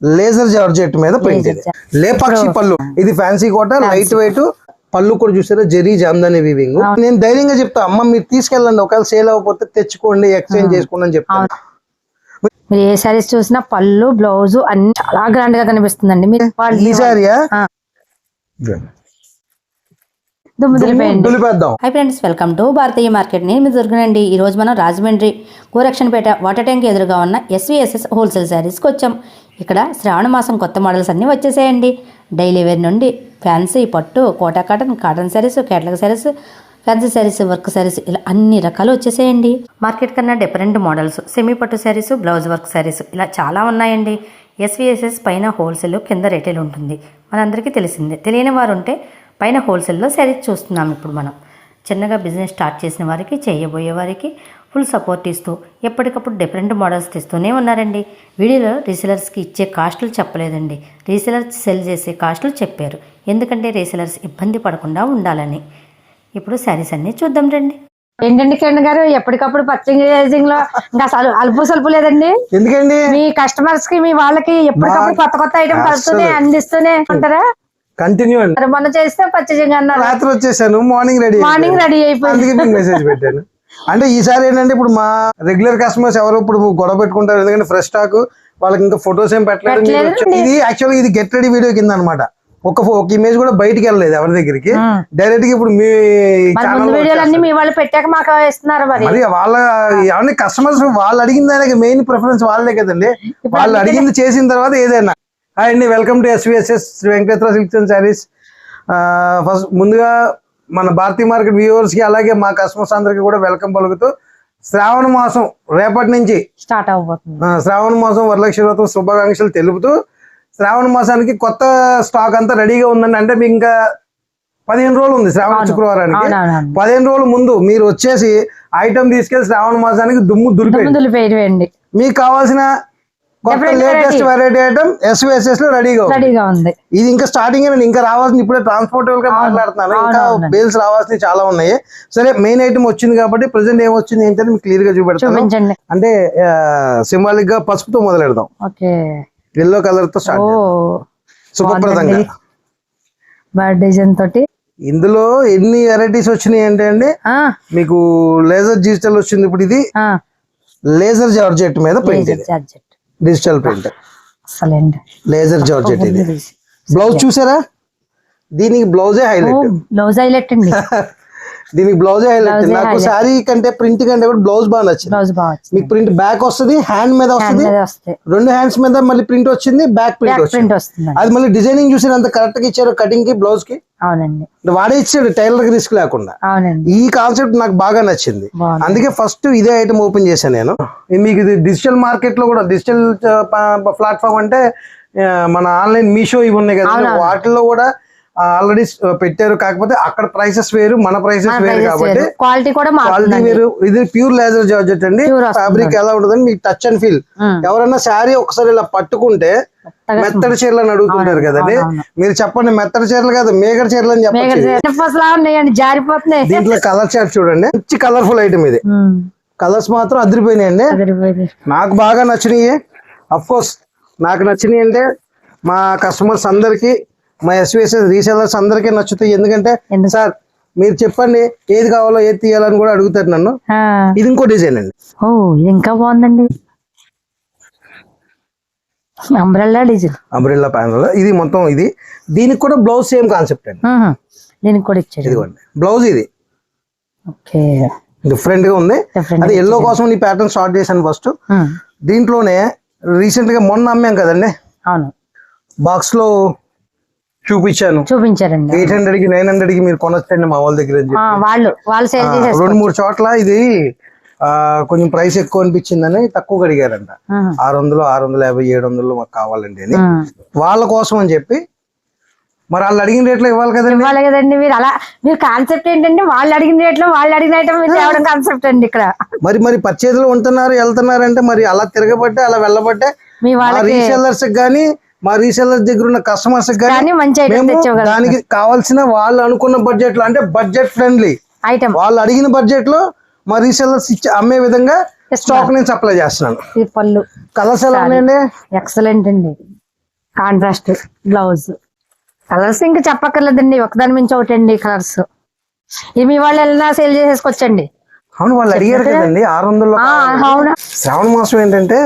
Laser georgette మీద print ఇది. లేపాక్షి పళ్ళు. ఇది ఫ్యాన్సీ కోట లైట్ వెయిట్. పళ్ళు కూడా చూసారా? జెరీ జామ్దాని వీవింగ్ నేను ధైర్యంగా చెప్తా అమ్మ మీరు తీసుకెళ్ళండి ఒకవేళ సేల్ అవ్వకపోతే తెచ్చుకోండి ఎక్స్చేంజ్ చేసుకోండి అని చెప్తాను. మీరు ఏ సారీస్ చూసినా పళ్ళు బ్లౌజ్ అన్ని చాలా గ్రాండ్గా కనిపిస్తుందండి. మీరు ఈ సారీయా దులిపేద్దాం. Hi friends welcome to Bharatiya market నేను మీ దొరికినండి ఈ రోజు మనం రాజమండ్రి గోరక్షణపేట వాటర్ ట్యాంక్ ఎదురుగా ఉన్న ఎస్వీఎస్ఎస్ హోల్సేల్ శారీస్కి వచ్చాం. ఇక్కడ శ్రావణ మాసం కొత్త మోడల్స్ అన్నీ వచ్చేసాయండి. డైలీ వేర్ నుండి ఫ్యాన్సీ పట్టు Kota cotton cotton sarees catalogue sarees fancy sarees work sarees ఇలా అన్ని రకాలు వచ్చేసాయండి. మార్కెట్ కన్నా డిఫరెంట్ మోడల్స్ సెమీ పట్టు శారీస్ బ్లౌజ్ వర్క్ శారీస్ ఇలా చాలా ఉన్నాయండి. ఎస్వీఎస్ఎస్ పైన హోల్సేల్ కింద రిటైల్ ఉంటుంది. మనందరికీ తెలిసిందే. తెలియని వారు ఉంటే పైన హోల్సేల్లో శారీస్ చూస్తున్నాం ఇప్పుడు మనం. చిన్నగా బిజినెస్ స్టార్ట్ చేసిన వారికి చేయబోయే వారికి ఫుల్ సపోర్ట్ ఇస్తూ ఎప్పటికప్పుడు డిఫరెంట్ మోడల్స్ తెస్తూనే ఉన్నారండి. వీడియోలో రీసెలర్స్కి ఇచ్చే కాస్టులు చెప్పలేదండి. రీసెలర్స్ సెల్ చేసే కాస్టులు చెప్పారు. ఎందుకంటే రీసెలర్స్ ఇబ్బంది పడకుండా ఉండాలని. ఇప్పుడు శారీస్ అన్నీ చూద్దాం రండి. ఏంటండి కిరణ్ గారు? ఎప్పటికప్పుడు పర్చేసింగ్లో ఇంకా అసలు అల్పు సల్పు లేదండి? ఎందుకండి? మీ కస్టమర్స్కి మీ వాళ్ళకి ఎప్పటికప్పుడు కొత్త కొత్త ఐటమ్ కలుస్తూనే అందిస్తూనే ఉంటారా? కంటిన్యూ అండి మొన్న చేస్తే అన్నారు రాత్రి వచ్చేసాను మార్నింగ్ రెడీ మార్నింగ్ రెడీ అయిపోయింది అందుకే మెసేజ్ పెట్టాను. అంటే ఈసారి ఏంటంటే ఇప్పుడు మా రెగ్యులర్ కస్టమర్స్ ఎవరు ఇప్పుడు గొడవ పెట్టుకుంటారు ఎందుకంటే ఫ్రెష్ స్టాక్ వాళ్ళకి ఇంకా ఫొటోస్ ఏం పెట్టలేదు ఇది యాక్చువల్గా ఇది గెట్ రెడీ వీడియో కింద అనమాట ఒక ఒక ఇమేజ్ కూడా బయటికి వెళ్ళలేదు ఎవరి దగ్గరికి. డైరెక్ట్గా ఇప్పుడు మీ వాళ్ళు పెట్టాక మాకు ఇస్తున్నారు మరి. మరి వాళ్ళ కస్టమర్స్ వాళ్ళు అడిగిన దానికి మెయిన్ ప్రిఫరెన్స్ వాళ్ళే కదండి. వాళ్ళు అడిగింది చేసిన తర్వాత ఏదైనా. హాయ్ అండి welcome to SVSS Shri Venkateswara silks and sarees first ముందుగా మన భారతీ మార్కెట్ వ్యూవర్స్కి అలాగే మా కస్టమర్స్ అందరికి కూడా వెల్కమ్ పలుకుతూ శ్రావణ మాసం రేపటి నుంచి స్టార్ట్ అవబోతుంది శ్రావణ మాసం వరలక్ష్మి వ్రతం శుభాకాంక్షలు తెలుపుతూ శ్రావణ మాసానికి కొత్త స్టాక్ అంతా రెడీగా ఉందండి. అంటే మీకు ఇంకా పదిహేను రోజులు ఉంది శ్రావణ శుక్రవారానికి. పదిహేను రోజుల ముందు మీరు వచ్చేసి ఐటమ్ తీసుకెళ్ళి శ్రావణ మాసానికి దుమ్ము దులిపేయండి. వేయండి మీకు కావాల్సిన కొత్త లేటెస్ట్. వెరైటీ ఐటమ్ ఎస్విఎస్ఎస్లో రెడీగా ఉంది. రెడీగా ఉంది. ఇది ఇంకా స్టార్టింగ్ ఇంకా రావాల్సింది ఇప్పుడే ట్రాన్స్పోర్టబుల్గా మాట్లాడుతున్నాను. ఇంకా. బేల్స్ రావాల్సినవి చాలా ఉన్నాయి. సరే మెయిన్ ఐటమ్ వచ్చింది కాబట్టి ప్రెసెంట్ ఏం వచ్చింది ఏంటంటే మీకు క్లియర్గా చూపెడతాను. అంటే సింబాలిక్గా పసుపుతో మొదలెడదాం. ఎల్లో కలర్తో స్టార్ట్ శుభప్రదంగా. బర్డ్ డిజైన్ తోటి. ఇందులో ఎన్ని వెరైటీస్ వచ్చినాయి అంటే అండి? మీకు లేజర్ డిజిటల్ వచ్చింది ఇప్పుడు ఇది. లేజర్ జార్జెట్ మీద ఇది. జార్జెట్ డిజిటల్ ప్రింట్ అసలేండి లేజర్ జార్జెట్ ఇది. బ్లౌజ్ చూసారా? దీనికి బ్లౌజే హైలైట్ బ్లౌజ్ హైలైట్ అండి. దీనికి బ్లౌజే హైలైట్ నాకు. శారీ కంటే ప్రింట్ కంటే కూడా బ్లౌజ్ బాగా నచ్చింది. బ్లౌజ్ బాగా వచ్చింది మీకు ప్రింట్ బ్యాక్ వస్తుంది హ్యాండ్ మీద వస్తుంది. రెండు హ్యాండ్స్ మీద మళ్ళీ ప్రింట్ వచ్చింది బ్యాక్ ప్రింట్ వస్తుంది. అది మళ్ళీ డిజైనింగ్ చూసి అంత కరెక్ట్గా ఇచ్చారు కటింగ్కి బ్లౌజ్కి. అవునండి. వాడే ఇచ్చాడు టైలర్కి రిస్క్ లేకుండా. అవునండి. ఈ కాన్సెప్ట్ నాకు బాగా నచ్చింది. అందుకే ఫస్ట్ ఇదే ఐటమ్ ఓపెన్ చేశాను నేను. మీకు ఇది డిజిటల్ మార్కెట్లో కూడా డిజిటల్ ప్లాట్ఫామ్ అంటే మన ఆన్లైన్ మీషో ఇవి ఉన్నాయి కదా. వాటిల్లో కూడా ఆల్రెడీ పెట్టారు. కాకపోతే అక్కడ ప్రైసెస్ వేరు మన ప్రైసెస్ వేరు కాబట్టి క్వాలిటీ కూడా క్వాలిటీ వేరు. ఇది ప్యూర్ లేజర్ జార్జెట్ అండి. ఫ్యాబ్రిక్ ఎలా ఉంటుందని మీకు టచ్ అండ్ ఫీల్. ఎవరైనా శారీ ఒకసారి ఇలా పట్టుకుంటే మెత్తడి చీరలు అని అడుగుతుంటారు కదండి. మీరు చెప్పండి మెత్తడి చీరలు కాదు మేకడ చీరలు అని జారిపోతున్నాయి. దీంట్లో కలర్ చార్ట్ చూడండి. మంచి కలర్ఫుల్ ఐటమ్ ఇది. కలర్స్ మాత్రం అదిరిపోయినాయండి. నాకు బాగా నచ్చినాయి. అఫ్ కోర్స్ నాకు నచ్చినాయి అంటే మా కస్టమర్స్ అందరికి మా ఎస్విఎస్ఎస్ రీసెలర్స్ అందరికీ నచ్చుతాయి. ఎందుకంటే ఎందుకు? సార్ మీరు చెప్పండి ఏది కావాలో ఏది తీయాలని కూడా అడుగుతారు నన్ను. ఇది ఇంకో డిజైన్ అండి. ఓ ఇంకా బాగుందండి. అంబ్రెల్లా డిజైన్ అంబ్రెల్లా ప్యానల్ ఇది మొత్తం ఇది. దీనికి కూడా బ్లౌజ్ సేమ్ కాన్సెప్ట్ అండి. దీనికి కూడా ఇచ్చాడు ఇదిగోండి. బ్లౌజ్ ఇది. ఓకే. డిఫరెంట్గా ఉంది. అది ఎల్లో కోసం ఈ ప్యాటర్న్ స్టార్ట్ చేశాను ఫస్ట్. దీంట్లోనే రీసెంట్గా మొన్న అమ్మాం కదండి. అవును. బాక్స్లో చూపించాను. చూపించారండి. ఎయిట్ హండ్రెడ్కి నైన్ హండ్రెడ్కి మీరు కొనొచ్చండి మా వాళ్ళ దగ్గర వాళ్ళు వాళ్ళు సేల్ రెండు మూడు చోట్ల ఇది ఆ కొంచెం ప్రైస్ ఎక్కువ అనిపించిందని తక్కువ అడిగారంట. ఆరు వందలు ఆరు వందల యాభై ఏడు వందలు మాకు కావాలండి అని. వాళ్ళ కోసం అని చెప్పి. మరి వాళ్ళు అడిగిన రేట్లో ఇవ్వాలి కదండి? ఇవ్వాలి కదండి మీరు. అలా మీరు కాన్సెప్ట్ ఏంటంటే వాళ్ళు అడిగిన రేట్లో వాళ్ళు అడిగిన ఐటమ్ మీరు తేవడం కాన్సెప్ట్ అండి ఇక్కడ. మరి మరి పర్చేజ్లో ఉంటున్నారు వెళ్తున్నారు అంటే మరి అలా తిరగబట్టే అలా వెళ్ళబట్టే రీసెల్లర్స్ గానీ మా రీసెల్లర్స్ దగ్గర ఉన్న కస్టమర్స్ దానికి కావాల్సిన వాళ్ళు అనుకున్న బడ్జెట్లో అంటే బడ్జెట్ ఫ్రెండ్లీ ఐటమ్ వాళ్ళు అడిగిన బడ్జెట్లో మా రీసెల్లర్స్ ఇచ్చే అమ్మే విధంగా స్టాక్ నేను సప్లై చేస్తున్నాను. ఇది పళ్ళు. కలర్స్ ఎలా ఉన్నాయండి? ఎక్సలెంట్ అండి. కాంట్రాస్ట్ బ్లౌజ్ కలర్స్ ఇంకా చెప్పక్కర్లేదండి. ఒకదాని మించి ఒకటి అండి కలర్స్ మీ వాళ్ళు ఎలా సేల్ చేసేసుకోవచ్చండి అవును వాళ్ళు అడిగారు కదండి ఆరు అవునా. శ్రావణ మాసం ఏంటంటే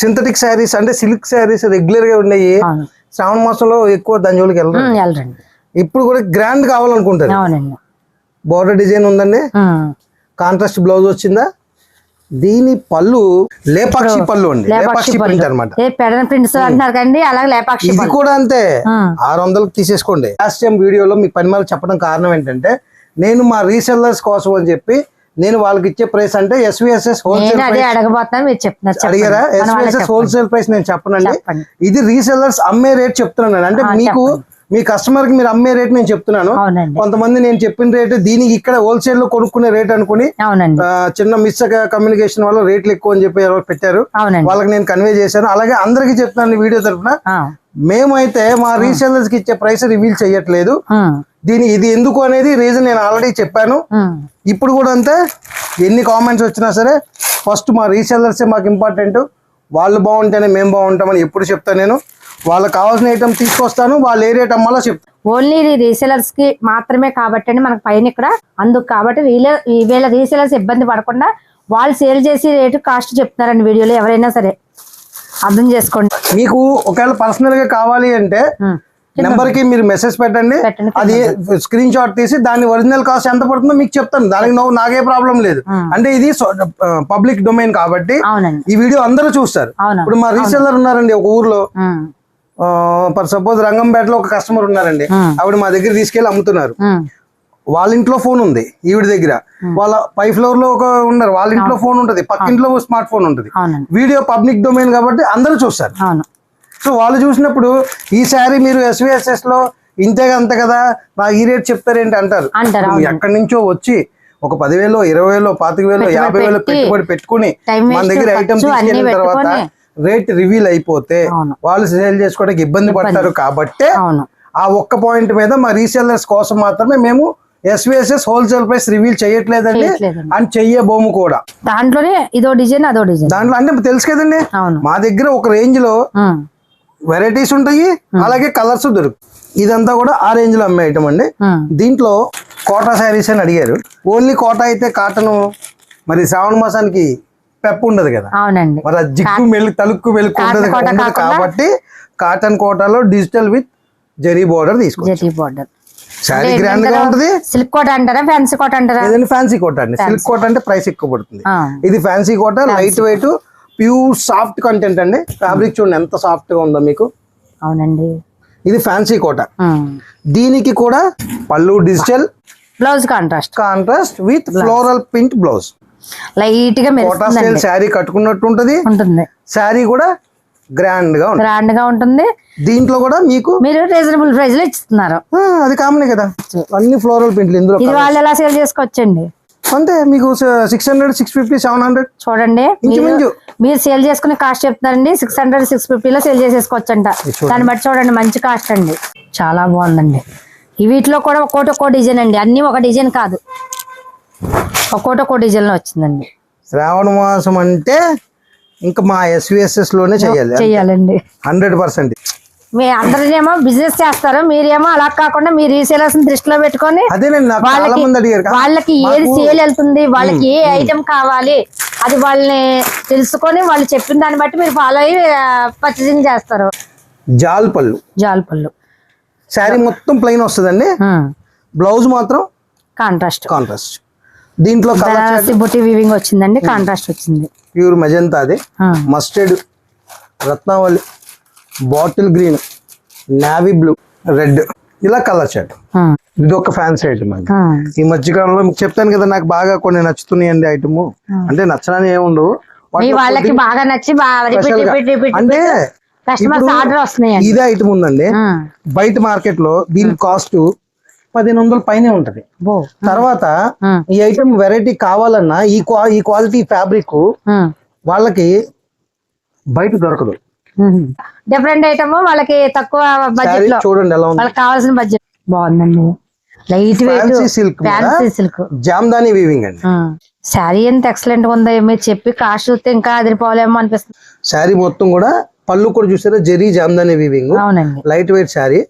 సింథటిక్ శారీస్ అంటే సిల్క్ శారీస్ రెగ్యులర్గా ఉన్నాయి శ్రావణ మాసంలో ఎక్కువ దాని జోలికి వెళ్ళరు ఇప్పుడు కూడా గ్రాండ్ కావాలనుకుంటారు. బోర్డర్ డిజైన్ ఉందండి. కాంట్రాస్ట్ బ్లౌజ్ వచ్చిందా? దీని పళ్ళు లేపాక్షి పళ్ళు అండి. లేపాక్షి. ప్రింట్ అనమాట ఏ పెడన ప్రింట్స్ అంటున్నారు కండి అలాగే లేపాక్షి ఇది. కూడా అంతే. ఆరు వందలకు తీసేసుకోండి. లాస్ట్ టైం వీడియోలో మీకు పని చెప్పడం కారణం ఏంటంటే నేను మా రీసెల్లర్స్ కోసం అని చెప్పి నేను వాళ్ళకి ఇచ్చే ప్రైస్ అంటే ఎస్విఎస్ఎస్ హోల్సేల్. అడిగారా? ఎస్విఎస్ఎస్. హోల్సేల్ ప్రైస్ నేను చెప్పనండి. ఇది రీసెల్లర్స్ అమ్మే రేట్ చెప్తున్నాను అంటే మీకు మీ కస్టమర్కి మీరు అమ్మే రేట్ నేను చెప్తున్నాను. కొంతమంది నేను చెప్పిన రేటు దీనికి ఇక్కడ హోల్సేల్లో కొనుక్కునే రేట్ అనుకుని చిన్న మిస్ కమ్యూనికేషన్ వల్ల రేట్లు ఎక్కువ అని చెప్పి పెట్టారు. వాళ్ళకి నేను కన్వే చేశాను. అలాగే అందరికీ చెప్తున్నాను వీడియో తరఫున. మేమైతే మా రీసెల్లర్స్కి ఇచ్చే ప్రైస్ రివీల్ చేయట్లేదు. దీని ఇది ఎందుకు అనేది రీజన్ నేను ఆల్రెడీ చెప్పాను. ఇప్పుడు కూడా అంతే. ఎన్ని కామెంట్స్ వచ్చినా సరే ఫస్ట్ మా రీసెల్లర్సే మాకు ఇంపార్టెంట్ వాళ్ళు బాగుంటేనే మేము బాగుంటామని ఎప్పుడు చెప్తాను నేను. వాళ్ళకి కావాల్సిన ఐటమ్ తీసుకొస్తాను వాళ్ళు ఏ రేట్ అమ్మాలో చెప్తాను. ఓన్లీ రీసేలర్స్కి మాత్రమే కాబట్టి అండి మనకు పైన ఇక్కడ అందుకు కాబట్టి వీళ్ళ రీసేలర్స్ ఇబ్బంది పడకుండా వాళ్ళు సేల్ చేసి రేటు కాస్ట్ చెప్తున్నారండి వీడియోలో ఎవరైనా సరే. అర్థం చేసుకోండి. మీకు ఒకవేళ పర్సనల్గా కావాలి అంటే. నెంబర్కి మీరు మెసేజ్ పెట్టండి. అది స్క్రీన్ షాట్ తీసి దాని ఒరిజినల్ కాస్ట్ ఎంత పడుతుందో మీకు చెప్తాను. దానికి నో- నాకే ప్రాబ్లం లేదు. అంటే ఇది పబ్లిక్ డొమైన్ కాబట్టి ఈ వీడియో అందరూ చూస్తారు. ఇప్పుడు మా రీసెల్లర్ ఉన్నారండి ఒక ఊర్లో. ఫర్ సపోజ్ రంగంపేటలో ఒక కస్టమర్ ఉన్నారండి. ఆవిడ మా దగ్గర తీసుకెళ్ళి అమ్ముతున్నారు. వాళ్ళ ఇంట్లో ఫోన్ ఉంది ఈవిడ దగ్గర. వాళ్ళ పై ఫ్లోర్లో ఒక ఉన్నారు. వాళ్ళ ఇంట్లో ఫోన్ ఉంటది. పక్కింట్లో స్మార్ట్ ఫోన్ ఉంటది. వీడియో పబ్లిక్ డొమైన్ కాబట్టి అందరూ చూస్తారు. సో వాళ్ళు చూసినప్పుడు ఈ శారీ మీరు ఎస్విఎస్ఎస్లో ఇంతే అంత కదా నాకు ఈ రేట్ చెప్తారేంటి అంటారు ఎక్కడి నుంచో వచ్చి ఒక పదివేలు ఇరవై వేలు పాతిక వేలు యాభై వేలు పెట్టి, పెట్టుబడి పెట్టుకుని మన దగ్గర ఐటమ్ తీసుకెళ్ళిన తర్వాత. రేట్ రివీల్ అయిపోతే. వాళ్ళు సేల్ చేసుకోవడానికి ఇబ్బంది పడతారు కాబట్టి ఆ ఒక్క పాయింట్ మీద మా రీసెల్లర్స్ కోసం మాత్రమే మేము ఎస్విఎస్ఎస్ హోల్సేల్ ప్రైస్ రివీల్ చేయట్లేదండి. అండ్ చెయ్యబోము కూడా దాంట్లోనే ఇదో డిజైన్ అదో డిజైన్ దాంట్లో అంటే తెలుసు కదండి మా దగ్గర ఒక రేంజ్లో. వెరైటీస్ ఉంటాయి అలాగే కలర్స్ దొరుకు. ఇదంతా కూడా ఆ రేంజ్లో అమ్మే ఐటమ్ అండి. దీంట్లో కోటా శారీస్ అని అడిగారు. ఓన్లీ కోటా అయితే కాటన్ మరి శ్రావణ మాసానికి పెప్ప ఉండదు కదా. అవునండి. మరి జిక్కు మెల్లి తలుక్కు కాటన్ ఉండదు కాబట్టి కాటన్ కోటాలో డిజిటల్ విత్ జరీ బోర్డర్ తీసుకో జెటీ బోర్డర్ శారీ గ్రాండ్గా ఉంటుంది? సిల్క్ కోట్ అంటారా ఫ్యాన్సీ కోట్ అంటారా? ఫ్యాన్సీ కోట అండి. సిల్క్ కోట అంటే ప్రైస్ ఎక్కువ పడుతుంది. ఇది fancy Kota light weight pure soft content అండి. ఫ్యాబ్రిక్ చూడండి ఎంత సాఫ్ట్గా ఉందో మీకు. అవునండి. ఇది ఫ్యాన్సీ కోట. ఉమ్. దీనికి కూడా పళ్ళు digital blouse contrast contrast with floral print blouse లైట్గా కోటా స్టైల్ శారీ కట్టుకున్నట్టు ఉంటది. ఉంటుంది. శారీ కూడా గ్రాండ్గా ఉంటుంది. గ్రాండ్గా ఉంటుంది. దీంట్లో కూడా మీకు మీరు రీజనబుల్ ప్రైస్లో ఇస్తున్నారు. అది కామనే కదా. అన్ని ఫ్లోరల్ ప్రింట్లు ఇందులో ఇది వాళ్ళు ఎలా సేల్ చేసుకోవచ్చండి? అంతే మీకు six hundred six fifty seven hundred చూడండి. మీరు సేల్ చేసుకునే కాస్ట్ చెప్తున్నారండి. సిక్స్ హండ్రెడ్ సిక్స్ ఫిఫ్టీలో సేల్ చేసేసుకోవచ్చంట. దాన్ని బట్టి చూడండి మంచి కాస్ట్ అండి. చాలా బాగుందండి. వీటిలో కూడా ఒక్కోటి ఒక్కో డిజైన్ అండి. అన్ని ఒక డిజైన్ కాదు. ఒక్కోటి ఒక్కో డిజైన్లో వచ్చిందండి. శ్రావణ మాసం అంటే ఇంకా మా ఎస్విఎస్ఎస్లోనే చేయాలి. చెయ్యాలండి హండ్రెడ్ పర్సెంట్. మీ అందరినేమో బిజినెస్ చేస్తారు మీరేమో అలా కాకుండా మీ రీసేలర్స్ దృష్టిలో పెట్టుకొని వాళ్ళకి ఏది సేల్ వెళ్తుంది వాళ్ళకి ఏ ఐటెం కావాలి అది వాళ్ళని తెలుసుకొని వాళ్ళు చెప్పిన దాన్ని బట్టి మీరు ఫాలో అయ్యి పర్చేసింగ్ చేస్తారు. జాల్ పళ్ళు జాల్ పళ్ళు శారీ మొత్తం ప్లెయిన్ వస్తుందండి. బ్లౌజ్ మాత్రం కాంట్రాస్ట్. కాంట్రాస్ట్. దీంట్లో బుట్టి వీవింగ్ వచ్చిందండి కాంట్రాస్ట్ వచ్చింది. ప్యూర్ మెజంతా అది. Mustard Ratnavali. Bottle green navy blue red ఇలా కలర్ షర్ట్ ఆ, ఇది ఒక ఫ్యాన్సీ ఐటమ్ అండి ఈ మధ్యకాలంలో మీకు చెప్తాను కదా నాకు బాగా కొన్ని నచ్చుతున్నాయండి ఐటమ్. అంటే నచ్చడానికి ఏముండవు వాళ్ళకి బాగా నచ్చి అంటే ఇదే ఐటమ్ ఉందండి. బయట మార్కెట్లో దీని కాస్ట్ పదిహేను వందల పైనే ఉంటది. తర్వాత ఈ ఐటమ్ వెరైటీ కావాలన్నా ఈ ఈ క్వాలిటీ ఫ్యాబ్రిక్ వాళ్ళకి బయట దొరకదు. డిఫరెంట్ ఐటమ్ వాళ్ళకి తక్కువ బడ్జెట్లో చూడండి వాళ్ళకి కావాల్సిన బడ్జెట్ బాగుందండి. Light weight silk fancy silk Jamdani weaving అండి. శారీ ఎంత ఎక్సలెంట్ ఉందో మీరు చెప్పి కాస్ట్ చూస్తే ఇంకా అదిరిపోలేమో అనిపిస్తుంది. శారీ మొత్తం కూడా పళ్ళు కూడా చూసారా? జరీ జామ్దాని వీవింగ్ అవునండి. లైట్ వెయిట్ శారీ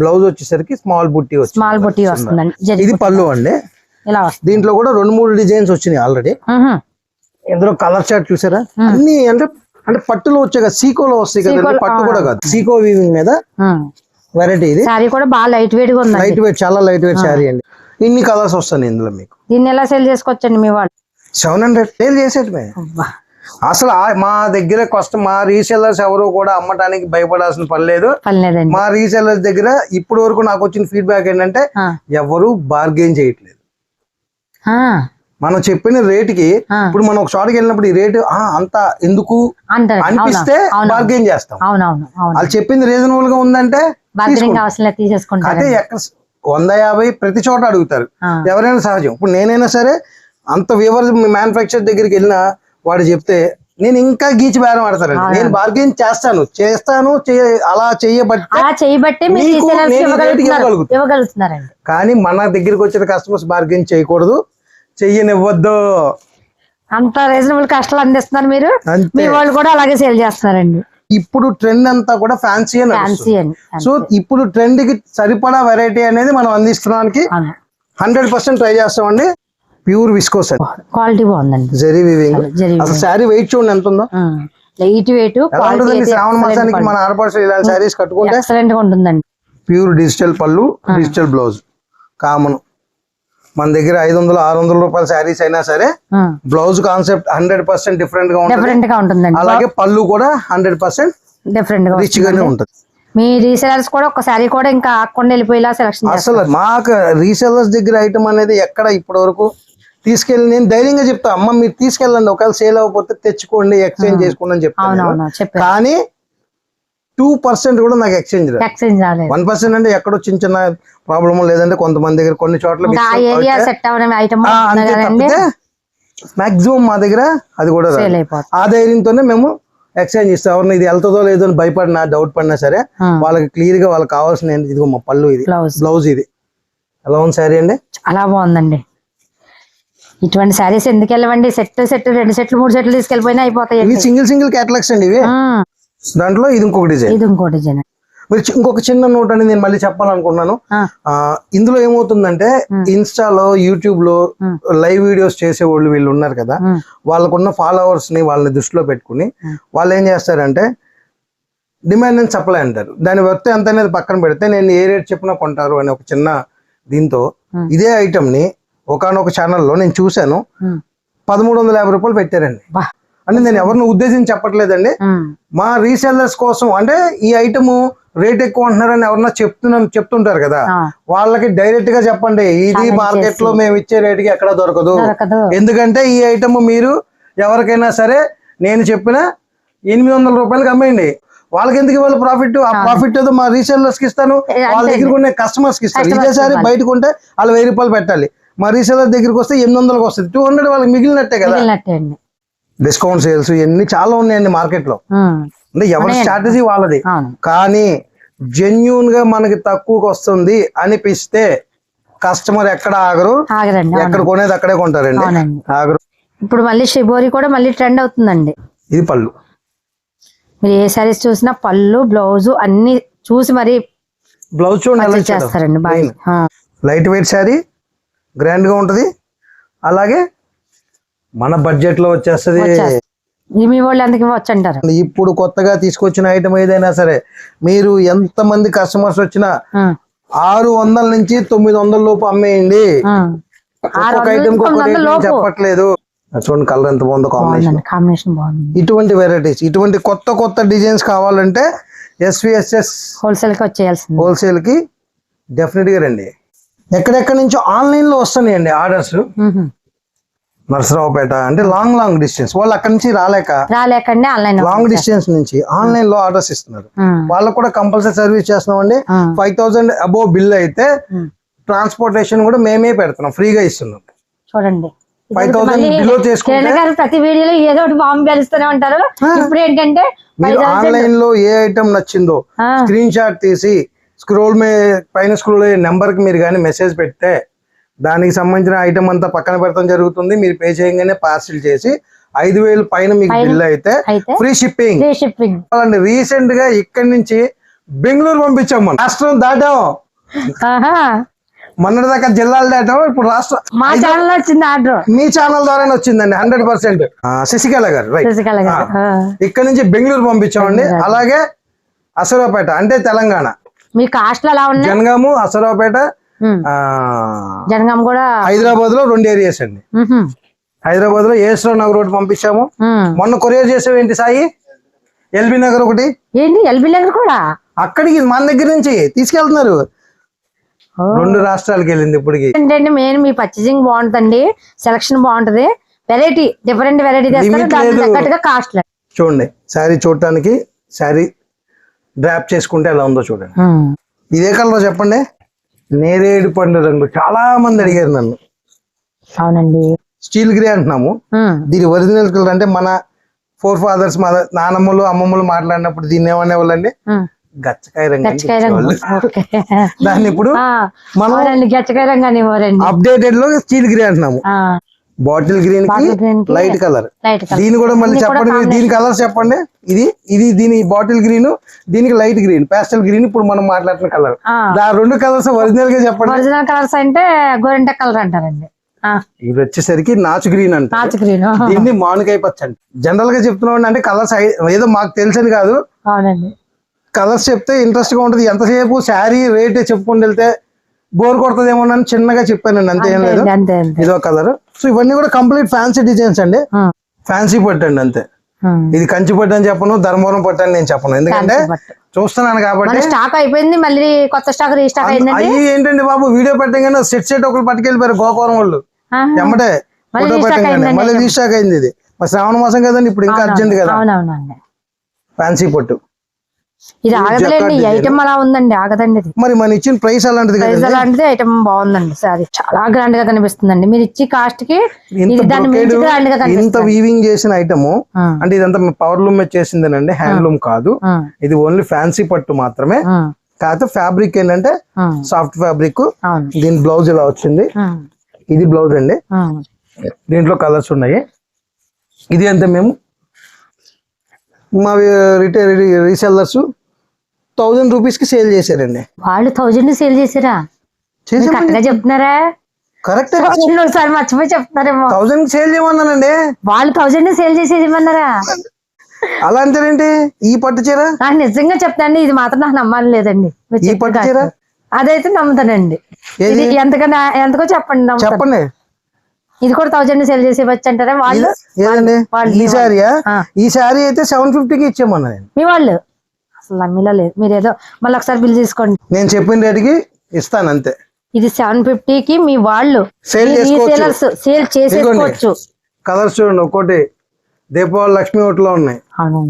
బ్లౌజ్ వచ్చేసరికి స్మాల్ బుట్టి స్మాల్ బుట్టి వస్తుందండి. జరి ఇది పళ్ళు అండి. ఇలా దీంట్లో కూడా రెండు మూడు డిజైన్స్ వచ్చినాయి ఆల్రెడీ. ఇందులో కలర్ చార్ట్ చూసారా? అన్ని అంటే అంటే పట్టులో వచ్చాయి కదా సీకోలో వస్తాయి సీకోలో, పట్టు కూడా కాదు. సీకో వీవింగ్ మీద. వెరైటీ ఇది. శారీ కూడా బాగా లైట్ వెయిట్గా ఉందండి. లైట్ వెయిట్ చాలా లైట్ వెయిట్ శారీ అండి. ఇన్ని కలర్స్ వస్తాయి ఇందులో మీకు? దీన్ని ఎలా సేల్ చేసుకోవచ్చండి మీ వాళ్ళు? సెవెన్ హండ్రెడ్ సేల్ చేసేటమే. అసలు మా దగ్గర కష్టం మా రీసెల్లర్స్ ఎవరు కూడా అమ్మటానికి భయపడాల్సిన పని లేదు. మా రీసెల్లర్స్ దగ్గర ఇప్పటి వరకు నాకు వచ్చిన ఫీడ్బ్యాక్ ఏంటంటే. ఎవరు బార్గెన్ చేయట్లేదు. మనం చెప్పిన రేటుకి. ఇప్పుడు మనం ఒక షాట్కి వెళ్ళినప్పుడు ఈ రేటు అంత ఎందుకు అనిపిస్తే బార్గెన్ చేస్తాం. వాళ్ళు చెప్పింది రీజనబుల్గా ఉందంటే అదే ఎక్కడ వంద యాభై ప్రతి చోట అడుగుతారు. ఎవరైనా సహజం. ఇప్పుడు నేనైనా సరే అంత వివర్ మ్యానుఫ్యాక్చర్ దగ్గరికి వెళ్ళినా వాడు చెప్తే నేను ఇంకా గీచి బేరం ఆడతానండి. నేను బార్గెన్ చేస్తాను. చేస్తాను అలా చేయబట్టి కానీ మన దగ్గరికి వచ్చిన కస్టమర్స్ బార్గెన్ చేయకూడదు. చెయ్యనివ్వద్దు. అంత రీజనబుల్ కష్టాలు అందిస్తున్నారు మీరు. మీ వాళ్ళు కూడా అలాగే సేల్ చేస్తున్నారండి. ఇప్పుడు ట్రెండ్ అంతా కూడా ఫ్యాన్సీ అని సో ఇప్పుడు ట్రెండ్కి సరిపడా వెరైటీ అనేది మనం అందిస్తున్నానికి హండ్రెడ్ పర్సెంట్ ట్రై చేస్తామండి. ప్యూర్ విస్కోస్ అండి క్వాలిటీ బాగుందండి జరీ వివింగ్ అసలు శారీ వెయిట్ చూడండి ఎంత ఉందో. లైట్ వెయిట్ శ్రావణ మాసానికి మన ఆడపడుచు ఇలాంటి శారీస్ కట్టుకుంటే ఎక్సలెంట్గా ఉంటుందండి. ప్యూర్ డిజిటల్ పళ్ళు డిజిటల్ బ్లౌజ్ కామన్ మన దగ్గర ఐదు వందలు ఆరు వందల రూపాయల శారీస్ అయినా సరే బ్లౌజ్ కాన్సెప్ట్ హండ్రెడ్ పర్సెంట్ డిఫరెంట్గా ఉంటుంది. డిఫరెంట్గా ఉంటుందండి. అలాగే పళ్ళు కూడా హండ్రెడ్ పర్సెంట్ డిఫరెంట్గా రిచ్ గానే ఉంటుంది. మీ రీసెలర్స్ కూడా ఒక శారీ కూడా ఇంకా ఆకుండా వెళ్ళిపోయేలా సెలక్షన్ అసలు మాకు రీసెల్లర్స్ దగ్గర ఐటమ్ అనేది ఎక్కడ ఇప్పటి వరకు తీసుకెళ్ళి నేను ధైర్యంగా చెప్తా అమ్మ మీరు తీసుకెళ్ళండి ఒకవేళ సేల్ అవ్వకపోతే తెచ్చుకోండి ఎక్స్చేంజ్ చేసుకోండి అని చెప్తాను కానీ టూ పర్సెంట్ కూడా నాకు ఎక్స్చేంజ్ ఎక్స్చేంజ్ రాలేదు. వన్ పర్సెంట్ అంటే ఎక్కడో చిన్న చిన్న ప్రాబ్లమ్ లేదంటే కొంతమంది దగ్గర కొన్ని చోట్ల మాక్సిమం మా దగ్గర అది కూడా ఆ ధైర్యంతోనే మేము ఎక్స్చేంజ్ ఇస్తాం ఎవరిని ఇది వెళ్తుందో లేదో అని భయపడినా డౌట్ పడినా సరే. వాళ్ళకి క్లియర్గా వాళ్ళకి కావాల్సిన? ఇదిగో మా పళ్ళు ఇది. బ్లౌజ్ ఇది. ఎలా ఉంది శారీ అండి? చాలా బాగుందండి. ఇటువంటి శారీస్ ఎందుకు వెళ్ళవండి? సెట్ సెట్ రెండు సెట్లు మూడు సెట్లు తీసుకెళ్ళిపోయినా అయిపోతాయి. సింగిల్ సింగిల్ క్యాటలాగ్స్ అండి ఇవి. దాంట్లో ఇది ఇంకొక డిజైన్. ఇది ఇంకో డిజైన్ మీరు ఇంకొక చిన్న నోట్ అనేది నేను మళ్ళీ చెప్పాలనుకున్నాను ఇందులో ఏమవుతుందంటే ఇన్స్టాలో యూట్యూబ్లో లైవ్ వీడియోస్ చేసేవాళ్ళు వీళ్ళు ఉన్నారు కదా. వాళ్ళకున్న ఫాలోవర్స్ని వాళ్ళని దృష్టిలో పెట్టుకుని వాళ్ళు ఏం చేస్తారంటే డిమాండ్ అండ్ సప్లై అంటారు. దాని వర్త్ ఎంత అనేది పక్కన పెడితే నేను ఏ రేట్ చెప్పినా కొంటారు అనే ఒక చిన్న దీంతో ఇదే ఐటమ్ని ఒకనొక ఛానల్లో నేను చూశాను. పదమూడు వందల యాభై రూపాయలు పెట్టారండి. అంటే నేను ఎవరిని ఉద్దేశించి చెప్పట్లేదండి. మా రీసెల్లర్స్ కోసం అంటే ఈ ఐటమ్ రేట్ ఎక్కువ అంటున్నారని ఎవరన్నా చెప్తున్నాం చెప్తుంటారు కదా. వాళ్ళకి డైరెక్ట్గా చెప్పండి ఇది మార్కెట్లో మేము ఇచ్చే రేటుకి ఎక్కడ దొరకదు. ఎందుకంటే ఈ ఐటమ్ మీరు ఎవరికైనా సరే నేను చెప్పిన ఎనిమిది వందల రూపాయలకి అమ్మేయండి. వాళ్ళకి ఎందుకు ఇవ్వాలి ప్రాఫిట్ ఆ ప్రాఫిట్ ఏదో మా రీసెల్లర్స్కి ఇస్తాను వాళ్ళ దగ్గర ఉన్న కస్టమర్స్కి ఇస్తాను. Customers ఇదే సరే ఇవ్వాలి. బయటకు ఉంటే వాళ్ళు వెయ్యి రూపాయలు పెట్టాలి. మా రీసెల్లర్ దగ్గరికి వస్తే ఎనిమిది వందలకు వస్తుంది. టూ హండ్రెడ్ వాళ్ళకి మిగిలినట్టే కదా. డిస్కౌంట్ సేల్స్ ఇవన్నీ చాలా ఉన్నాయండి మార్కెట్లో ఉమ్. అంటే ఎవరి స్ట్రాటజీ వాళ్ళది. కానీ జెన్యున్గా మనకి తక్కువకి వస్తుంది అనిపిస్తే కస్టమర్ ఎక్కడ ఆగరు. ఎక్కడ కొనేది అక్కడే కొంటారండి. ఆగరు. ఇప్పుడు మళ్ళీ షిబోరి కూడా మళ్ళీ ట్రెండ్ అవుతుందండి. ఇది పళ్ళు. మీరు ఏ శారీస్ చూసినా పళ్ళు బ్లౌజ్ అన్ని చూసి మరి బ్లౌజ్ చూడండి. చేస్తారండి బాగా. లైట్ వెయిట్ శారీ గ్రాండ్గా ఉంటది. అలాగే మన బడ్జెట్లో వచ్చేస్తది. మీ వాళ్ళు ఇప్పుడు కొత్తగా తీసుకొచ్చిన ఐటమ్ ఏదైనా సరే మీరు ఎంత మంది కస్టమర్స్ వచ్చినా. ఆరు వందల నుంచి తొమ్మిది వందల లోపు అమ్మేయండి. చెప్పట్లేదు. చూడండి కలర్ ఎంత బాగుందో కాంబినేషన్ ఇటువంటి వెరైటీస్ ఇటువంటి కొత్త కొత్త డిజైన్స్ కావాలంటే ఎస్విఎస్ఎస్ హోల్సేల్కి వచ్చేయాల్సింది. హోల్సేల్కి డెఫినెట్గా రండి. ఎక్కడెక్కడి నుంచో ఆన్లైన్లో వస్తున్నాయండి ఆర్డర్స్. నరసరావుపేట అంటే లాంగ్ లాంగ్ డిస్టెన్స్ వాళ్ళు అక్కడి నుంచి రాలేక రాలేకండి ఆన్లైన్ లాంగ్ డిస్టెన్స్ నుంచి ఆన్లైన్లో ఆర్డర్స్ ఇస్తున్నారు. వాళ్ళకు కూడా కంపల్సరీ సర్వీస్ చేస్తున్నామండి. ఫైవ్ థౌసండ్ అబోవ్ బిల్ అయితే ట్రాన్స్పోర్టేషన్ కూడా మేమే పెడుతున్నాం ఫ్రీగా ఇస్తున్నాం. చూడండి. ఫైవ్ థౌసండ్ బిలో చేసుకుంటే కిరణ్ గారు ప్రతి వీడియోలో ఏదో ఒకటి బాంబు గెలుస్తూనే ఉంటారు. ఇప్పుడు ఏంటంటే మీరు ఆన్లైన్లో ఏ ఐటమ్ నచ్చిందో స్క్రీన్ షాట్ తీసి స్క్రోల్ మే పైన స్క్రోల్ నెంబర్కి మీరు కానీ మెసేజ్ పెడితే దానికి సంబంధించిన ఐటమ్ అంతా పక్కన పెడతాం జరుగుతుంది. మీరు పే చేయగానే పార్సిల్ చేసి ఐదు వేలు పైన మీకు బిల్ అయితే ఫ్రీ షిప్పింగ్ అండి రీసెంట్గా ఇక్కడి నుంచి బెంగళూరు పంపించాం మనం. రాష్ట్రం దాటాం. మొన్నటి దాకా జిల్లాలు దాటాం ఇప్పుడు రాష్ట్రం మా ఛానల్ వచ్చింది ఆర్డర్. మీ ఛానల్ ద్వారానే వచ్చిందండి హండ్రెడ్ పర్సెంట్ శశికళ గారు రైట్. ఇక్కడ నుంచి బెంగళూరు పంపించామండి. అలాగే అసరావుపేట అంటే తెలంగాణ. మీ కాస్ట్లు ఎలా ఉన్నాయి? జనగాము. ఆ, జనగాం కూడా హైదరాబాద్లో రెండు ఏరియాస్ అండి. హైదరాబాద్లో ఏశ్వర నగర్ ఒకటి పంపించాము. మొన్న కొరియర్ చేసావు ఏంటి సాయి? ఎల్బీ నగర్ ఒకటి. ఏంటి? ఎల్బీ దగ్గర కూడా? అక్కడికి మన దగ్గర నుంచి తీసుకెళ్తున్నారు. రెండు రాష్ట్రాలకు వెళ్ళింది ఇప్పటికి. ఏంటంటే మెయిన్ మీ పర్చేసింగ్ బాగుంటుందండి. సెలక్షన్ బాగుంటది. Variety different variety. తగ్గట్టుగా కాస్ట్ చూడండి శారీ చూడటానికి శారీ డ్రాప్ చేసుకుంటే ఎలా ఉందో చూడండి. ఇదే కలర్ చెప్పండి. నేరేడు పండు రంగు చాలా మంది అడిగారు నన్ను. అవునండి. స్టీల్ గ్రే అంటున్నాము. దీని ఒరిజినల్ కలర్ అంటే మన ఫోర్ ఫాదర్స్ మన నానమ్మలు అమ్మమ్మలు మాట్లాడినప్పుడు దీన్ని ఏమనే వాళ్ళండి? ఉమ్. గచ్చకాయ రంగు దాన్ని ఇప్పుడు మనం గచ్చకాయ రంగు అప్డేటెడ్లో స్టీల్ గ్రే అంటున్నాము. బాటిల్ గ్రీన్కి లైట్ కలర్. దీని కూడా మళ్ళీ చెప్పండి దీని కలర్ చెప్పండి. ఇది ఇది దీని బాటిల్ గ్రీన్ దీనికి లైట్ గ్రీన్ పాస్టల్ గ్రీన్ ఇప్పుడు మనం మాట్లాడుతున్న కలర్. ఆ. దా రెండు కలర్స్ ఒరిజినల్గా చెప్పండి. ఒరిజినల్ కలర్స్ అంటే గోరింట కలర్ అంటారండి. ఇది వచ్చేసరికి నాచు గ్రీన్ అంట దీన్ని మామిడికాయ పచ్చ అంట జనరల్గా చెప్తున్నాం అంటే కలర్స్ ఏదో మాకు తెలుసని కాదు. కలర్స్ చెప్తే ఇంట్రెస్ట్గా ఉంటుంది. ఎంతసేపు శారీ రేట్ చెప్పుకుంటూ వెళ్తే బోర్ కొడుతుందేమో అని చిన్నగా చెప్పానండి అంతే లేదు. ఇదో కలర్. సో ఇవన్నీ కూడా కంప్లీట్ ఫ్యాన్సీ డిజైన్స్ అండి. ఫ్యాన్సీ పట్టు అండి అంతే. ఇది కంచి పట్టు అని చెప్పను ధర్మవరం పట్టు అని నేను చెప్పను. ఎందుకంటే. చూస్తున్నాను కాబట్టి స్టాక్ అయిపోయింది మళ్ళీ కొత్త స్టాక్ రీస్టాక్ అయిందండి? అయ్యి ఏంటండి బాబు వీడియో పెట్టగానే సెట్ సెట్ ఒకరు పట్టుకెళ్ళిపోయారు గోకవరం వాళ్ళు. ఎమ్మటే మళ్ళీ ఫోటో పెట్టగానే. అయిందండి. మళ్ళీ రీస్టాక్ అయింది ఇది. శ్రావణ మాసం కదండి ఇప్పుడు ఇంకా అర్జెంట్ కదా. ఫ్యాన్సీ పట్టు. ఇది ఆగదులేండి ఈ ఐటమ్ అలా ఉందండి ఆగదండి మరి మన ఇచ్చిన ప్రైస్ అలాంటిది ప్రైస్ అలాంటిది ఐటమ్ బాగుందండి. సారీ చాలా గ్రాండ్గా కనిపిస్తుందండి. మీరు ఇచ్చి కాస్ట్కి ఇంత వీవింగ్ చేసిన ఐటమ్ అంటే ఇదంతా పవర్ లూమ్ చేసిందేనండి హ్యాండ్లూమ్ కాదు. ఇది ఓన్లీ ఫ్యాన్సీ పట్టు మాత్రమే. కాకపోతే ఫ్యాబ్రిక్ ఏంటంటే సాఫ్ట్ ఫ్యాబ్రిక్ దీని బ్లౌజ్ ఇలా వచ్చింది. ఇది బ్లౌజ్ అండి. దీంట్లో కలర్స్ ఉన్నాయి. ఇది అంతే మేము మా రిటైల్ రీసెల్లర్స్ థౌజండ్ రూపీస్కి సేల్ చేశారండి. వాళ్ళు థౌజండ్ సేల్ చేసారా మీరు కరెక్ట్గా చెప్తున్నారా? కరెక్ట్ ఒకసారి మర్చిపోయి చెప్తున్నారేమో. Thousand sale చేయమన్నానండి. వాళ్ళు థౌజండ్ సేల్ చేసేది ఏమన్నారా? అలా అంటారేంటి ఈ పట్టు చీర? నాకు నిజంగా చెప్తాండి ఇది మాత్రం నాకు నమ్మాలి లేదండి. ఈ పట్టు. చీర? అదైతే నమ్ముతానండి? ఇది ఎంతకన్నా ఎంతకో చెప్పండి చెప్పండి. ఇది కూడా థౌజండ్ సేల్ చేసి వచ్చు అంటారా? వాళ్ళు ఈ ఆ. ఈ శారీ అయితే సెవెన్ ఫిఫ్టీకి ఇచ్చామన్నా నేను మీ వాళ్ళు? అసలు నమ్మిలా లేదు. మీరు ఏదో మళ్ళీ ఒకసారి బిల్ తీసుకోండి. నేను చెప్పిన రేటుకి ఇస్తాను అంతే. ఇది సెవెన్కి మీ వాళ్ళు చేసుకోవచ్చు. రీసేలర్స్ సేల్ చేసేసుకోవచ్చు. కలర్స్ చూడండి ఒక్కోటి. దీపావళి లక్ష్మీ ఒకటిలో ఉన్నాయి.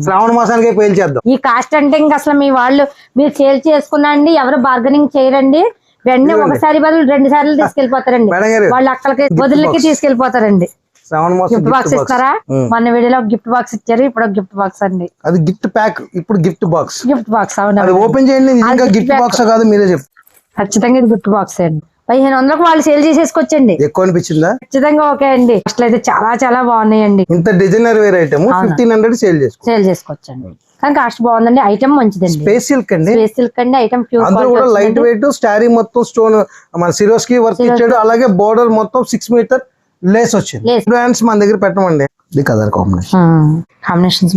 శ్రావణ మాసానికి పేల్చేద్దాం ఈ కాస్ట్ అంటే ఇంకా అసలు మీ వాళ్ళు మీరు సేల్ చేసుకున్నాండి ఎవరు బార్గెనింగ్ చేయరండి. వెంటనే ఒకసారి బదులు రెండు సార్లు తీసుకెళ్ళిపోతారండి వాళ్ళు అక్కడికి వదిలికి తీసుకెళ్ళిపోతారండి శ్రావణ మాసం గిఫ్ట్ బాక్స్ ఇస్తారా? మన వీడియోలో గిఫ్ట్ బాక్స్ ఇచ్చారు ఇప్పుడు గిఫ్ట్ బాక్స్ అండి. అది గిఫ్ట్ ప్యాక్ ఇప్పుడు గిఫ్ట్ బాక్స్ గిఫ్ట్ బాక్స్ అవునా? అది ఓపెన్ చేయండి ఇంకా గిఫ్ట్. బాక్స్ కాదు మీరే చెప్పు. ఖచ్చితంగా ఇది గిఫ్ట్ బాక్స్ అండి. పదిహేను వందలకు వాళ్ళు సేల్ చేసేసుకోవచ్చండి. ఎక్కువ అనిపించిందా? ఖచ్చితంగా ఓకే అండి. అసలు అయితే చాలా చాలా బాగున్నాయండి. ఇంత designer wear item fifteen hundred sale చేసుకో. సేల్ చేసుకోవచ్చండి. కానీ కాస్ట్ బాగుందండి ఐటమ్ మంచిదండి. స్పేస్ సిల్క్ అండి. స్పేస్ సిల్క్ అండి ఐటమ్ అందరూ కూడా లైట్ వెయిట్ స్టారీ మొత్తం స్టోన్ మన సిరోస్కి వర్క్ ఇచ్చాడు అలాగే బోర్డర్ మొత్తం సిక్స్ మీటర్ లేస్ వచ్చింది. బ్రాండ్స్ మన దగ్గర పెట్టమండి. ఇది కలర్ కాంబినేషన్. కాంబినేషన్స్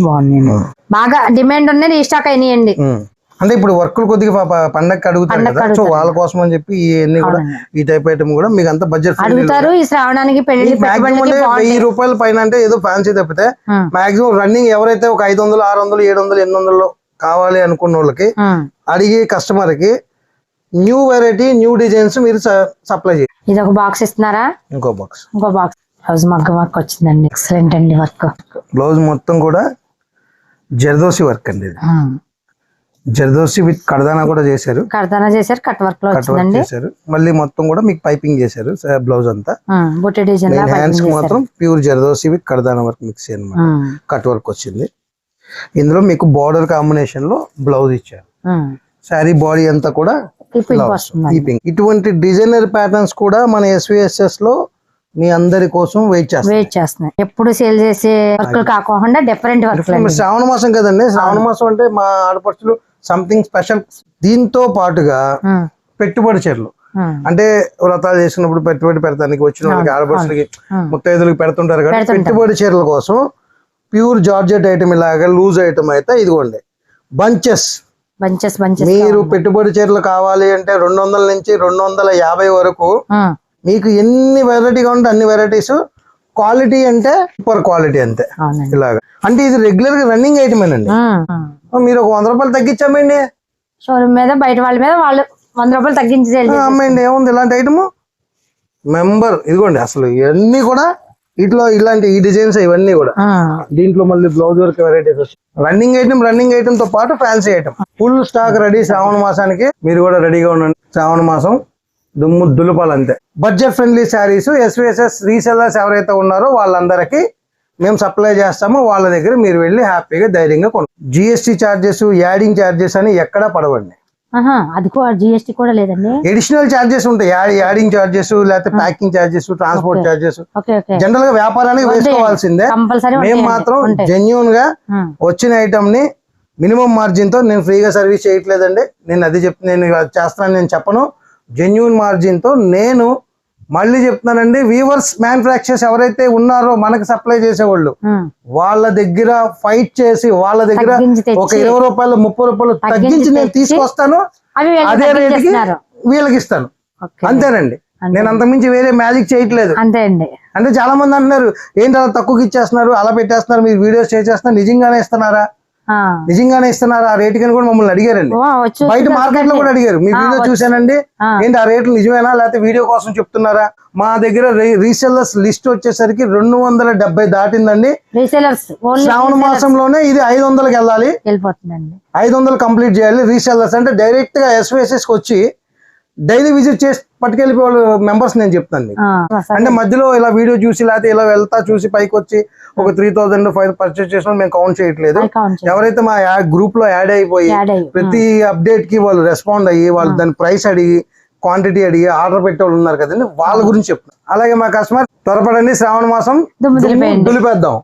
బాగా డిమాండ్ ఉన్నాయి రీస్టాక్ అయినాయండి. అంటే ఇప్పుడు వర్కులు కొద్దిగా ప- పండగకి అడుగుతారు కదా. సో. వాళ్ళ కోసం అని చెప్పి ఇవన్నీ కూడా ఈ టైప్ ఐటమ్ కూడా మీకు అంత బడ్జెట్ అడుగుతారు ఈ శ్రావణానికి వెయ్యి రూపాయల పైన అంటే ఏదో ఫ్యాన్సీ తప్పితే మాక్సిమం రన్నింగ్ ఎవరైతే ఒక ఐదు వందలు ఆరు వందలు ఏడు వందలు ఎనిమిది వందలు కావాలి అనుకున్న వాళ్ళకి. అడిగే కస్టమర్కి న్యూ వెరైటీ న్యూ డిజైన్స్ మీరు సప్లై చేయండి. ఇది ఒక బాక్స్ ఇస్తున్నారా? ఇంకో బాక్స్ ఇంకో బాక్స్ బ్లౌజ్ మగ్గ వర్క్ వచ్చిందండి. ఎక్సలెంట్ అండి వర్క్ బ్లౌజ్ మొత్తం కూడా జర్దోసి వర్క్ అండి ఇది. జర్దోసి విత్ కడదానా కూడా చేశారు. కడతానా చేశారు కట్ వర్క్లో వచ్చిందండి. చేశారు. మళ్ళీ మొత్తం కూడా మీకు పైపింగ్ చేశారు బ్లౌజ్ అంతా. ఉమ్, బుట్టి డిజైన్ హ్యాండ్స్ మాత్రం ప్యూర్ జర్దోసి విత్ కడదానా వర్క్ మిక్స్ అనమాట కట్ వర్క్ వచ్చింది. ఇందులో మీకు బార్డర్ కాంబినేషన్లో బ్లౌజ్ ఇచ్చారు. శారీ బాడీ అంతా కూడా ఇటువంటి డిజైనర్ ప్యాటర్న్స్ కూడా మన ఎస్విఎస్ఎస్లో మీ అందరి కోసం వెయిట్ చేస్తాం వెయిట్ చేస్తున్నాయి. ఎప్పుడు సేల్ చేసే వర్క్లు కాకుండా డిఫరెంట్ ఇప్పుడు శ్రావణ మాసం కదండి. శ్రావణ మాసం అంటే మా ఆడపడుచులు సంథింగ్ స్పెషల్ దీంతో పాటుగా పెట్టుబడి చీరలు. అంటే వ్రతాలు చేసుకున్నప్పుడు పెట్టుబడి పెడతానికి వచ్చిన వాళ్ళకి ఆడపడుచులకి ముత్తైదులకి పెడుతుంటారు కాబట్టి. పెట్టుబడి చీరల కోసం ప్యూర్ జార్జెట్ ఐటమ్ ఇలాగా లూజ్ ఐటమ్ అయితే ఇదిగోండి. బంచెస్ బంచెస్ బంచెస్ మీరు పెట్టుబడి చీరలు కావాలి అంటే రెండు వందల నుంచి రెండు వందల యాభై వరకు మీకు ఎన్ని వెరైటీగా ఉంటే అన్ని వెరైటీస్. క్వాలిటీ అంటే సూపర్ క్వాలిటీ అంతే. ఇలాగా. అంటే ఇది రెగ్యులర్గా రన్నింగ్ ఐటమ్ అండి మీరు ఒక వంద రూపాయలు తగ్గించమండి. షోరూమ్ మీద బయట వాళ్ళ మీద వాళ్ళు వంద రూపాయలు తగ్గించి. అమ్మాయండి ఏముంది ఇలాంటి ఐటమ్? మెంబర్ ఇదిగోండి అసలు ఇవన్నీ కూడా ఇట్లా ఇలాంటి ఈ డిజైన్స్ ఇవన్నీ కూడా. దీంట్లో మళ్ళీ blouse work varieties running item running ఐటమ్తో పాటు fancy item full stock ready Shravana మాసానికి మీరు కూడా రెడీగా ఉండండి. శ్రావణ మాసం దుమ్ము దులుపాలు అంతే budget friendly sarees SVSS resellers ఎవరైతే ఉన్నారో వాళ్ళందరికీ మేము సప్లై చేస్తాము. వాళ్ళ దగ్గర మీరు వెళ్ళి హ్యాపీగా ధైర్యంగా కొను. జిఎస్టీ ఛార్జెస్ యాడింగ్ ఛార్జెస్ అని ఎక్కడా పడవండి. అది కూడా జిఎస్టీ కూడా లేదండి. ఎడిషనల్ ఛార్జెస్ ఉంటాయి. యాడ్ యాడింగ్ ఛార్జెస్ లేకపోతే ప్యాకింగ్ ఛార్జెస్ ట్రాన్స్పోర్ట్ ఓకే. జనరల్గా వ్యాపారానికి వేసుకోవాల్సిందే. మేము మాత్రం జెన్యున్గా వచ్చిన ఐటమ్ని మినిమం మార్జిన్తో నేను ఫ్రీగా సర్వీస్ చేయట్లేదండి. నేను అది చెప్ నేను ఇలా చేస్తున్నాను నేను చెప్పను. జెన్యున్ మార్జిన్తో నేను మళ్ళీ చెప్తున్నానండి వీవర్స్ మ్యానుఫ్యాక్చర్స్ ఎవరైతే ఉన్నారో మనకి సప్లై చేసేవాళ్ళు వాళ్ళ దగ్గర ఫైట్ చేసి వాళ్ళ దగ్గర. ఒక ఇరవై రూపాయలు ముప్పై రూపాయలు తగ్గించి నేను. తీసుకొస్తాను అదే రేటుకి. వీళ్ళకి ఇస్తాను. అంతేనండి నేను అంతకుమించి వేరే మ్యాజిక్ చేయట్లేదు అంతే అండి అంటే చాలా మంది అంటున్నారు ఏంటి అలా తక్కువకి ఇచ్చేస్తున్నారు అలా పెట్టేస్తున్నారు మీరు వీడియోస్ చేసేస్తున్నారు నిజంగానే ఇస్తున్నారా. నిజంగానే ఇస్తున్నారా ఆ రేట్ కని కూడా మమ్మల్ని అడిగారండి. బయట మార్కెట్లో కూడా అడిగారు. మీ వీడియో చూసానండి. ఏంటి ఆ రేట్లు నిజమేనా లేకపోతే వీడియో కోసం చెప్తున్నారా? మా దగ్గర రీసెల్లర్స్ లిస్ట్ వచ్చేసరికి రెండు వందల డెబ్బై దాటిందండి. శ్రావణ మాసంలోనే ఇది ఐదు వందలకి వెళ్ళాలి. వెళ్ళిపోతుందండి. ఐదు వందలు కంప్లీట్ చేయాలి. రీసెల్లర్స్ అంటే డైరెక్ట్గా ఎస్విఎస్ఎస్ వచ్చి డైలీ విజిట్ చేసి పట్టుకెళ్ళిపోయే వాళ్ళు మెంబర్స్ నేను చెప్తాను మీకు. అంటే మధ్యలో ఇలా వీడియో చూసి లేకపోతే ఇలా వెళ్తా చూసి పైకి వచ్చి ఒక త్రీ థౌసండ్ ఫైవ్ పర్చేస్ చేసిన మేము కౌంట్ చేయట్లేదు. ఎవరైతే మా గ్రూప్లో యాడ్ అయిపోయి ప్రతి అప్డేట్కి వాళ్ళు రెస్పాండ్ అయ్యి వాళ్ళు దాని ప్రైస్ అడిగి క్వాంటిటీ అడిగి ఆర్డర్ పెట్టే వాళ్ళు ఉన్నారు కదండి వాళ్ళ గురించి చెప్తున్నారు అలాగే మా కస్టమర్ త్వరపడండి శ్రావణ మాసం. దులిపేద్దాం.